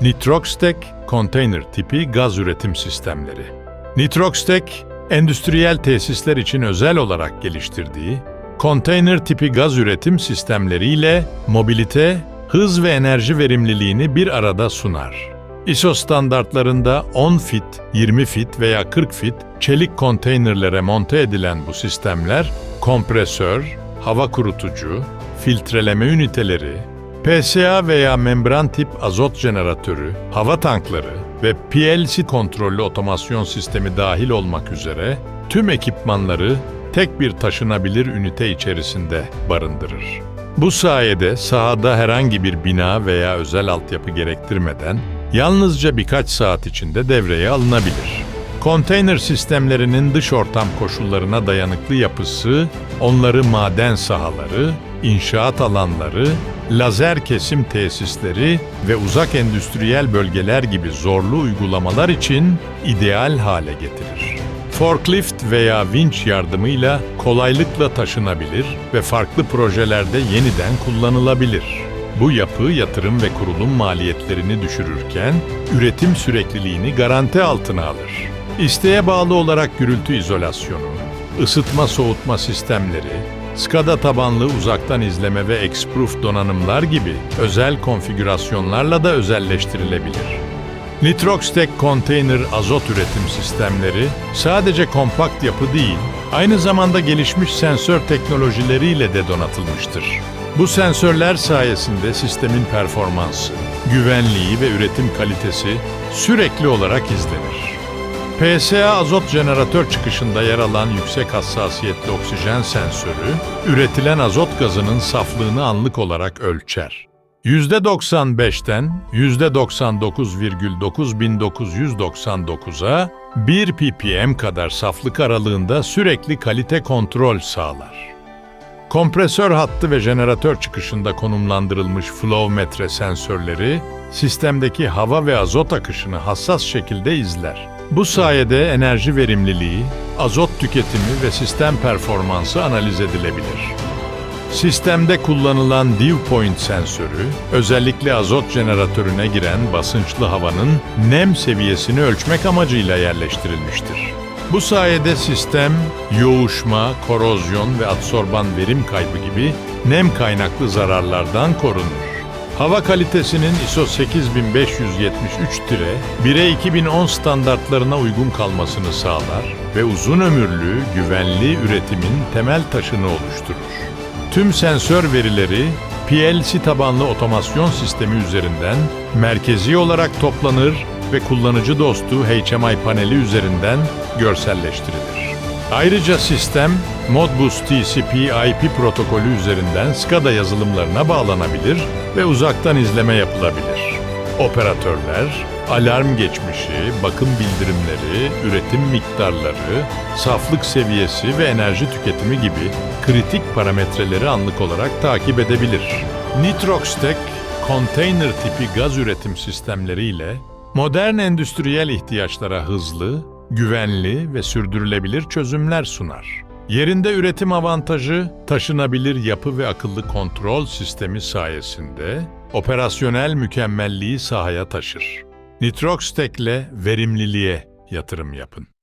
Nitroxtek konteyner tipi gaz üretim sistemleri. Nitroxtek, endüstriyel tesisler için özel olarak geliştirdiği konteyner tipi gaz üretim sistemleriyle mobilite, hız ve enerji verimliliğini bir arada sunar. ISO standartlarında 10 fit, 20 fit veya 40 fit çelik konteynerlere monte edilen bu sistemler kompresör, hava kurutucu, filtreleme üniteleri, PSA veya membran tip azot jeneratörü, hava tankları ve PLC kontrollü otomasyon sistemi dahil olmak üzere tüm ekipmanları tek bir taşınabilir ünite içerisinde barındırır. Bu sayede sahada herhangi bir bina veya özel altyapı gerektirmeden yalnızca birkaç saat içinde devreye alınabilir. Konteyner sistemlerinin dış ortam koşullarına dayanıklı yapısı, onları maden sahaları, inşaat alanları, lazer kesim tesisleri ve uzak endüstriyel bölgeler gibi zorlu uygulamalar için ideal hale getirir. Forklift veya vinç yardımıyla kolaylıkla taşınabilir ve farklı projelerde yeniden kullanılabilir. Bu yapı yatırım ve kurulum maliyetlerini düşürürken üretim sürekliliğini garanti altına alır. İsteğe bağlı olarak gürültü izolasyonu, ısıtma soğutma sistemleri, SCADA tabanlı uzaktan izleme ve Xproof donanımlar gibi özel konfigürasyonlarla da özelleştirilebilir. Nitroxtek konteyner azot üretim sistemleri sadece kompakt yapı değil, aynı zamanda gelişmiş sensör teknolojileriyle de donatılmıştır. Bu sensörler sayesinde sistemin performansı, güvenliği ve üretim kalitesi sürekli olarak izlenir. PSA azot jeneratör çıkışında yer alan yüksek hassasiyetli oksijen sensörü, üretilen azot gazının saflığını anlık olarak ölçer. %95'ten %99,9999'a 1 ppm kadar saflık aralığında sürekli kalite kontrol sağlar. Kompresör hattı ve jeneratör çıkışında konumlandırılmış flow metre sensörleri sistemdeki hava ve azot akışını hassas şekilde izler. Bu sayede enerji verimliliği, azot tüketimi ve sistem performansı analiz edilebilir. Sistemde kullanılan dew point sensörü, özellikle azot jeneratörüne giren basınçlı havanın nem seviyesini ölçmek amacıyla yerleştirilmiştir. Bu sayede sistem, yoğuşma, korozyon ve adsorban verim kaybı gibi nem kaynaklı zararlardan korunur. Hava kalitesinin ISO 8573-1'e 2010 standartlarına uygun kalmasını sağlar ve uzun ömürlü, güvenli üretimin temel taşını oluşturur. Tüm sensör verileri PLC tabanlı otomasyon sistemi üzerinden merkezi olarak toplanır ve kullanıcı dostu HMI paneli üzerinden görselleştirilir. Ayrıca sistem Modbus TCP/IP protokolü üzerinden SCADA yazılımlarına bağlanabilir ve uzaktan izleme yapılabilir. Operatörler, alarm geçmişi, bakım bildirimleri, üretim miktarları, saflık seviyesi ve enerji tüketimi gibi kritik parametreleri anlık olarak takip edebilir. Nitroxtek, konteyner tipi gaz üretim sistemleriyle modern endüstriyel ihtiyaçlara hızlı, güvenli ve sürdürülebilir çözümler sunar. Yerinde üretim avantajı, taşınabilir yapı ve akıllı kontrol sistemi sayesinde operasyonel mükemmelliği sahaya taşır. Nitroxtek'le verimliliğe yatırım yapın.